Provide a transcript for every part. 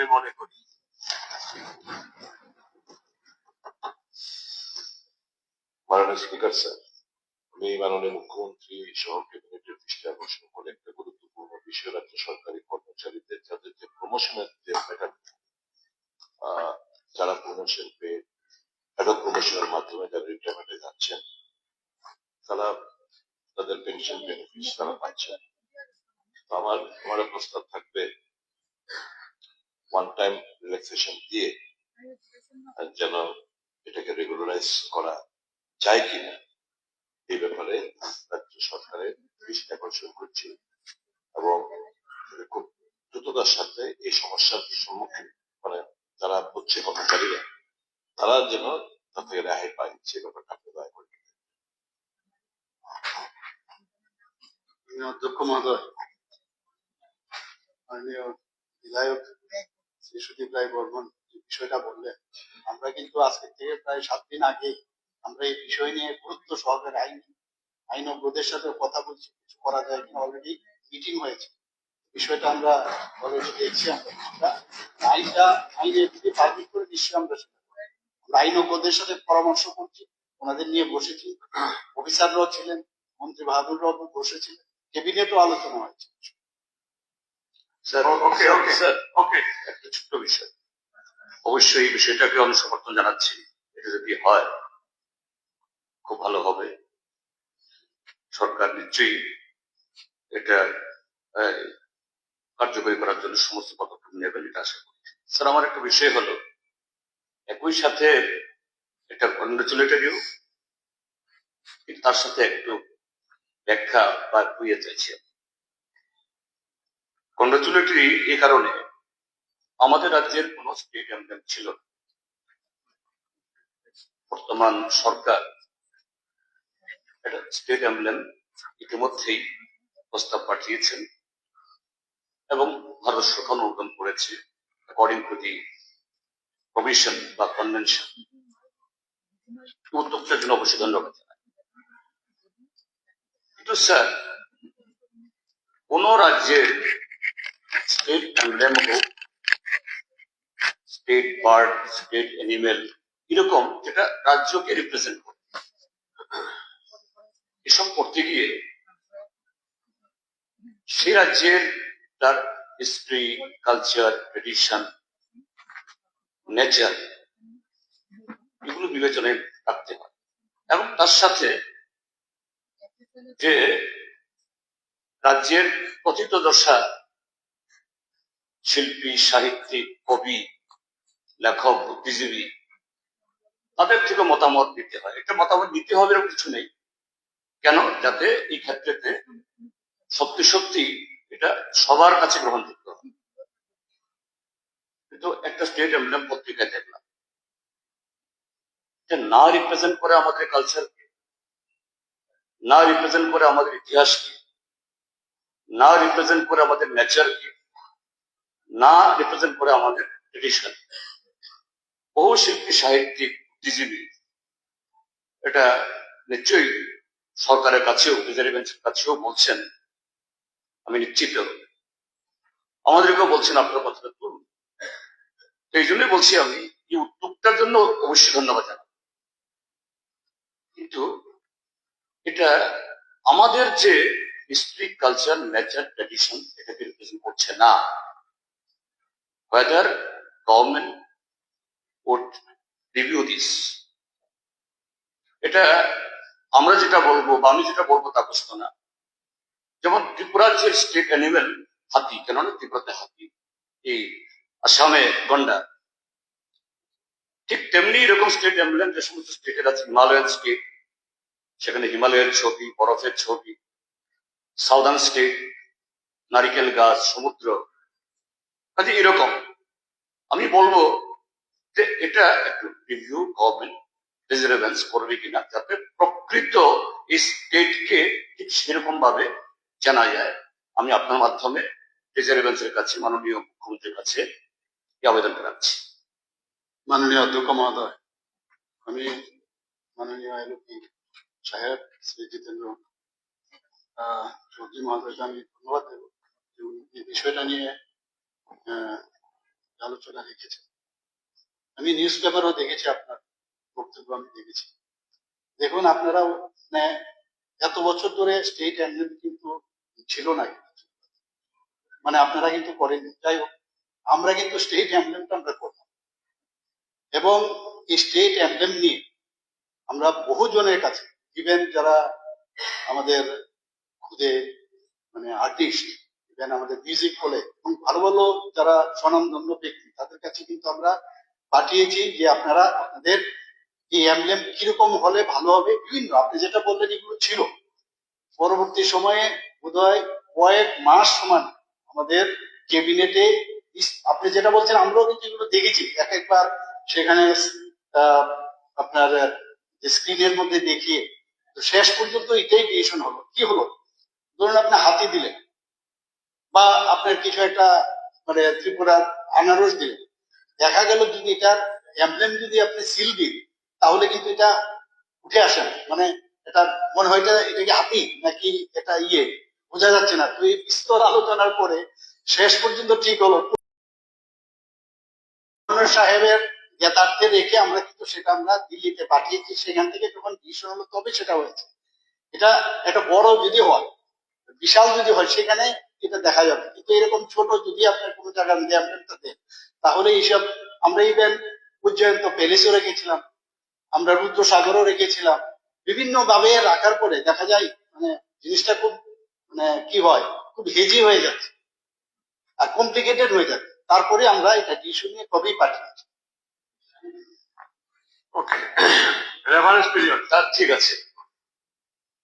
আমি মনে করি। মাননীয় স্পিকার স্যার, আমি মাননীয় মুখ্যমন্ত্রী সহ ক্যাবিনেটের দৃষ্টি আকর্ষণ করে একটা গুরুত্বপূর্ণ বিষয় রাজ্য সরকারি কর্মচারীদের, যাদের যে প্রমোশনের যে যারা প্রমোশন পেয়ে একটা প্রমোশনের মাধ্যমে যারা রিটায়ারমেন্টে যাচ্ছেন, তারা তাদের পেনশন বেনিফিট তারা পাচ্ছেন। আমার আমার প্রস্তাব থাকবে ওয়ান টাইম রিল্যাক্সেশন দিয়ে যেন এটাকে রেগুলারাইজ করা যায় কিনা, এই ব্যাপারে রাজ্য সরকারের দৃষ্টি আকর্ষণ করছি এবং খুব দ্রুততার সাথে এই সমস্যার সম্মুখীন মানে যারা হচ্ছে কর্মচারীরা, তারা যেন তা থেকে রেহাই পায়, সে ব্যাপারটা আপনি দয়া করে অধ্যক্ষ মহোদয় বিধায়ক শ্রী সুদীপ রায় বর্মন যে বিষয়টা বললেন, আমরা কিন্তু আজকে থেকে প্রায় সাত দিন আগে আমরা এই বিষয় নিয়ে গুরুত্ব সহকারে আইন সাথে কথা বলছি, কিছু করা যায় কিনা অলরেডি মিটিং হয়েছে। বিষয়টা আমরা অলরেডি দেখছি আমরা। আইনটা করে নিশ্চয়ই আমরা সেটা। আমরা আইনজ্ঞদের সাথে পরামর্শ করছি, ওনাদের নিয়ে বসেছি। অফিসাররাও ছিলেন, মন্ত্রী বাহাদুররাও বসেছিলেন। ক্যাবিনেটও আলোচনা হয়েছে। Sir okay okay sir okay একটা ছোট্ট বিষয় অবশ্যই এই বিষয়টাকে আমি সমর্থন জানাচ্ছি। এটা যদি হয় খুব ভালো হবে। সরকার নিশ্চয়ই এটা কার্যকরী করার জন্য সমস্ত পদক্ষেপ নেবেন এটা আশা করি। স্যার আমার একটা বিষয় হলো একই সাথে এটা কংগ্রেচুলেটরিও তার সাথে একটু ব্যাখ্যা বা বুঝে চাইছি কংগ্রেচুলেটরি এই কারণে আমাদের রাজ্যের কোন স্টেট এমপ্লয়েম ছিল। বর্তমান সরকার স্টেট এমব্লেম ইতিমধ্যেই প্রস্তাব পাঠিয়েছেন এবং ভারত সরকার অনুমোদন করেছে অ্যাকর্ডিং টু দি প্রভিশন বা কনভেনশন উদ্যোক্তার জন্য অবশ্যই ধন্যবাদ কিন্তু স্যার কোন রাজ্যের এমব্লেম হোক স্টেট বার্ড স্টেট অ্যানিমেল এরকম যেটা রাজ্যকে রিপ্রেজেন্ট করে। এসব করতে গিয়ে সে রাজ্যের তার হিস্ট্রি কালচার ট্রেডিশন নেচার এগুলো বিবেচনায় রাখতে হয়। এবং তার সাথে যে রাজ্যের কথিত দশা শিল্পী, সাহিত্যিক, কবি, লেখক, বুদ্ধিজীবী, তাদের থেকে মতামত দিতে হয়। এটা মতামত দিতে হবে এরকম কিছু নেই। কেন? যাতে এই ক্ষেত্রেতে সত্যি সত্যি এটা সবার কাছে গ্রহণযোগ্য হয়। কিন্তু একটা স্টেট এমব্লেম পত্রিকায় দেখলাম। যে না রিপ্রেজেন্ট করে আমাদের কালচারকে না রিপ্রেজেন্ট করে আমাদের ইতিহাসকে, না রিপ্রেজেন্ট করে আমাদের নেচারকে না রিপ্রেজেন্ট করে আমাদের ট্রেডিশন বহু শিল্পী, সাহিত্যিক, বুদ্ধিজীবী, এটা নিশ্চয়ই সরকারের কাছেও বেঞ্চের কাছেও বলছেন। আমি নিশ্চিত। আমাদেরকেও বলছেন আপনার কথাটা তুলুন। তো এই জন্যই বলছি আমি, এই উদ্যোগটার জন্য অবশ্যই ধন্যবাদ জানাই কিন্তু এটা আমাদের যে হিস্ট্রি কালচার নেচার ট্রেডিশন এটাকে রিপ্রেজেন্ট করছে না? Whether government would review this. এটা আমরা যেটা বলব বা আমি যেটা বলব তা প্রশ্ন না। যেমন ত্রিপুরার যে স্টেট অ্যানিমেল হাতি, কেননা ত্রিপুরাতে হাতি, এই আসামে গন্ডা, ঠিক তেমনি এরকম স্টেট অ্যাম্বুলেন যে সমস্ত স্টেটের আছে হিমালয়ান স্টেট সেখানে হিমালয়ের ছবি, বরফের ছবি সাউদার্ন স্টেট নারিকেল গাছ, সমুদ্র কাজে এরকম। আমি বলব যে এটা একটু রিভিউ গভর্নমেন্ট রিজার্ভেন্স করবে কিনা, যাতে প্রকৃত এই স্টেটকে ঠিক সেরকম ভাবে জানা যায়। আমি আপনার মাধ্যমে রিজার্ভেন্সের কাছে, মাননীয় মুখ্যমন্ত্রীর কাছে আবেদন রাখছি মাননীয় অধ্যক্ষ মহোদয়, আমি মাননীয় এলপি সাহেব শ্রী জিতেন্দ্র চৌধুরী মহোদয়কে আমি ধন্যবাদ দেব এই বিষয়টা নিয়ে আলোচনা রেখেছেন। আমি নিউজ পেপারও দেখেছি, আপনার বক্তব্য আমি দেখেছি। দেখুন আপনারা মানে এত বছর ধরে স্টেট অ্যাম্বলেম কিন্তু ছিল না মানে আপনারা কিন্তু করেন যাই হোক, আমরা কিন্তু স্টেট অ্যাম্বলেমটা আমরা করলাম। এবং এই স্টেট অ্যাম্বলেম নিয়ে আমরা বহু জনের কাছে ইভেন যারা আমাদের খুদে মানে আর্টিস্ট ইভেন আমাদের মিউজিক হলে এবং ভালো ভালো যারা স্বনামধন্য ব্যক্তি, তাদের কাছে কিন্তু আমরা পাঠিয়েছি যে আপনারা আপনাদের এই অ্যাম্বলেম কীরকম হলে ভালো হবে। বিভিন্ন, আপনি যেটা বললেন এগুলো ছিল। পরবর্তী সময়ে বোধহয় কয়েক মাস সমান আমাদের ক্যাবিনেটে আপনি যেটা বলছেন আমরাও কিন্তু এগুলো দেখেছি। এক একবার সেখানে আপনার স্ক্রিনের মধ্যে দেখিয়ে, তো শেষ পর্যন্ত এটাই ডিসিশন হলো। কি হলো? ধরুন আপনি হাতি দিলেন। বা আপনার কিছু একটা মানে ত্রিপুরার আনারস দিলেন। দেখা গেল যদি এটার এমব্লেম যদি আপনি সিল দিন, তাহলে কিন্তু এটা উঠে আসে না। মানে এটা মনে হয় এটা এটা কি হাতি নাকি এটা ইয়ে? বোঝা যাচ্ছে না। তো এই বিস্তর আলোচনার পরে শেষ পর্যন্ত ঠিক হলো। সাহেবের জ্ঞাতার্থে রেখে আমরা কিন্তু সেটা আমরা দিল্লিতে পাঠিয়েছি। সেখান থেকে যখন ডিসিশন হলো তবে সেটা হয়েছে। এটা একটা বড় যদি হয়, বিশাল যদি হয়, সেখানে এটা দেখা যাবে কিন্তু এরকম ছোট যদি আপনার কোনো জায়গা মধ্যে আপনার দেন তাহলে এইসব আমরা ইভেন উজ্জয়ন তো প্যালেসও রেখেছিলাম আমরা রুদ্রসাগরও রেখেছিলাম। বিভিন্ন ভাবে রাখার পরে দেখা যায় মানে জিনিসটা খুব মানে কি হয় খুব হেজি হয়ে যাচ্ছে আর কমপ্লিকেটেড হয়ে যাচ্ছে। তারপরে আমরা এটা ডিসিশন নিয়ে কবেই পাঠিয়েছি। ওকে রেফারেন্স পিরিয়ড তা ঠিক আছে।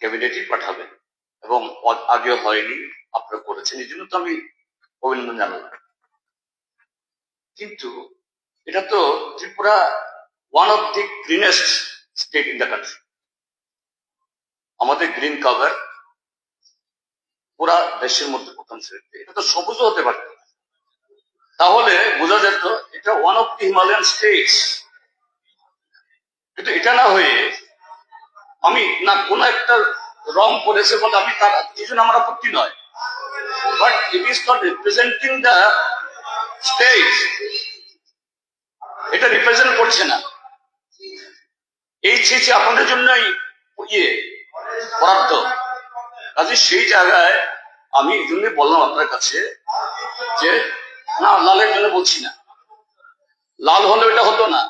ক্যাবিনেটই পাঠাবেন। এবং আগেও হয়নি, আপনারা করেছেন, এই জন্য তো আমি অভিনন্দন জানালাম। কিন্তু এটা তো Tripura one of the greenest state in the country আমাদের গ্রিন কাভার পুরা দেশের মধ্যে প্রথম শ্রেণীতে। এটা তো সবুজও হতে পারত তাহলে বোঝা যেত, এটা one of the Himalayan states কিন্তু এটা না হয়ে আমি না কোন একটা রং করেছে বলে আমি তার এই জন্য আমার আপত্তি নয়। But it is not representing the state এটা রিপ্রেজেন্ট করছে না। এই চেয়েছে আপনাদের জন্যই ইয়ে বরাদ্দ কাজে সেই জায়গায় আমি এই জন্য বললাম আপনার কাছে যে, না, লালের জন্য বলছি না। লাল হলে এটা হতো না।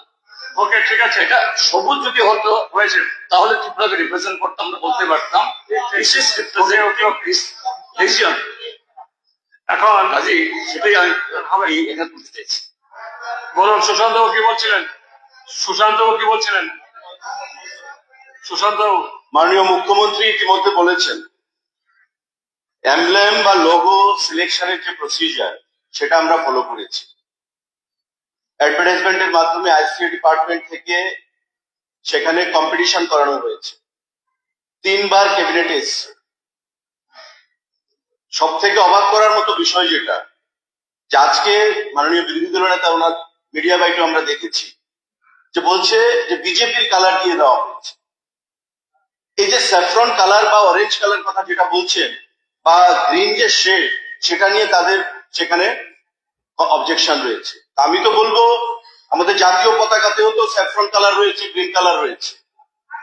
ওকে ঠিক আছে এটা সবুজ যদি হতো হয়েছে তাহলে রিপ্রেজেন্ট করতাম আমরা বলতে পারতাম? এখন কাজে সেটাই আমি আমি এখানে চাইছি। বলুন সুশান্ত কি বলছিলেন? সুশান্ত কি বলছিলেন? সুশান্ত মাননীয় মুখ্যমন্ত্রী ইতিমধ্যে বলেছেন এমব্লেম বা লোগো সিলেকশনের যে প্রসিজার সেটা আমরা ফলো করেছি। অ্যাডভার্টাইজমেন্টের মাধ্যমে আইসিএ ডিপার্টমেন্ট থেকে সেখানে কম্পিটিশন করানো হয়েছে। তিনবার ক্যাবিনেটে এসছে। সব থেকে অবাক করার মতো বিষয় যেটা, যে আজকে মাননীয় বিরোধী দল নেতা ওনার মিডিয়া বাইটও আমরা দেখেছি, যে বলছে যে বিজেপির কালার দিয়ে দেওয়া হয়েছে। এই যে স্যাফ্রন কালার বা অরেঞ্জ কালার কথা যেটা বলছেন, বা গ্রিন যে শেড সেটা নিয়ে তাদের সেখানে অবজেকশন রয়েছে। আমি তো বলব, আমাদের জাতীয় পতাকাতেও তো স্যাফরন কালার রয়েছে, গ্রিন কালার রয়েছে।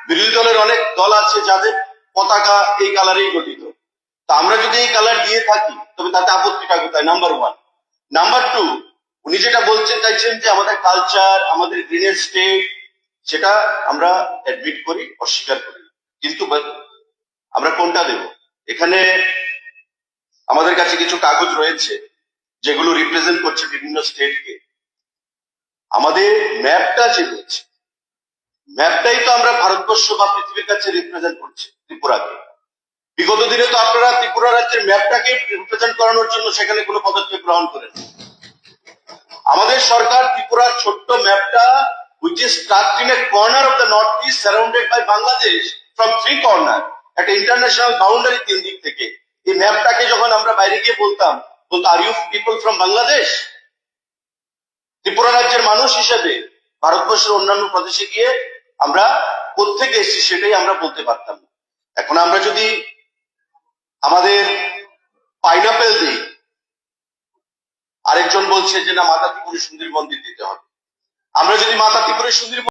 বিরোধী দলের অনেক দল আছে যাদের পতাকা এই কালারেই গঠিত। তা আমরা যদি এই কালার দিয়ে থাকি, তবে তাতে আপত্তিটা কোথায়? নাম্বার ওয়ান নাম্বার টু উনি যেটা বলতে চাইছেন যে আমাদের কালচার আমাদের গ্রিনের স্টেট সেটা আমরা অ্যাডমিট করি, অস্বীকার করি। কিন্তু আমরা কোনটা দেব? এখানে আমাদের কাছে কিছু কাগজ রয়েছে, যেগুলো রিপ্রেজেন্ট করছে বিভিন্ন স্টেটকে আমাদের ম্যাপটা যে রয়েছে, ম্যাপটাই তো আমরা ভারতবর্ষ বা পৃথিবীর কাছে রিপ্রেজেন্ট করছি, ত্রিপুরাকে। বিগত দিনে তো আপনারা ত্রিপুরা রাজ্যের ম্যাপটাকে রিপ্রেজেন্ট করানোর জন্য সেখানে কোনো পদক্ষেপ গ্রহণ করেন আমাদের সরকার ত্রিপুরার ছোট্ট ম্যাপটা, which is tucked in a corner of the northeast surrounded by Bangladesh, from three corner একটা ইন্টারন্যাশনাল বাউন্ডারি তিন দিক থেকে। এই ম্যাপটাকে যখন আমরা বাইরে গিয়ে বলতাম, বলতো are you people from Bangladesh Tripura রাজ্যের মানুষ হিসেবে ভারতবর্ষের অন্যান্য প্রদেশে গিয়ে আমরা কোথেকে এসেছি সেটাই আমরা বলতে পারতাম এখন আমরা যদি আমাদের পাইনাপেল দিই, আরেকজন বলছে যে না, মাতা ত্রিপুরী সুন্দরী মন্দির দিতে হবে। আমরা যদি মাতা ত্রিপুরী সুন্দরী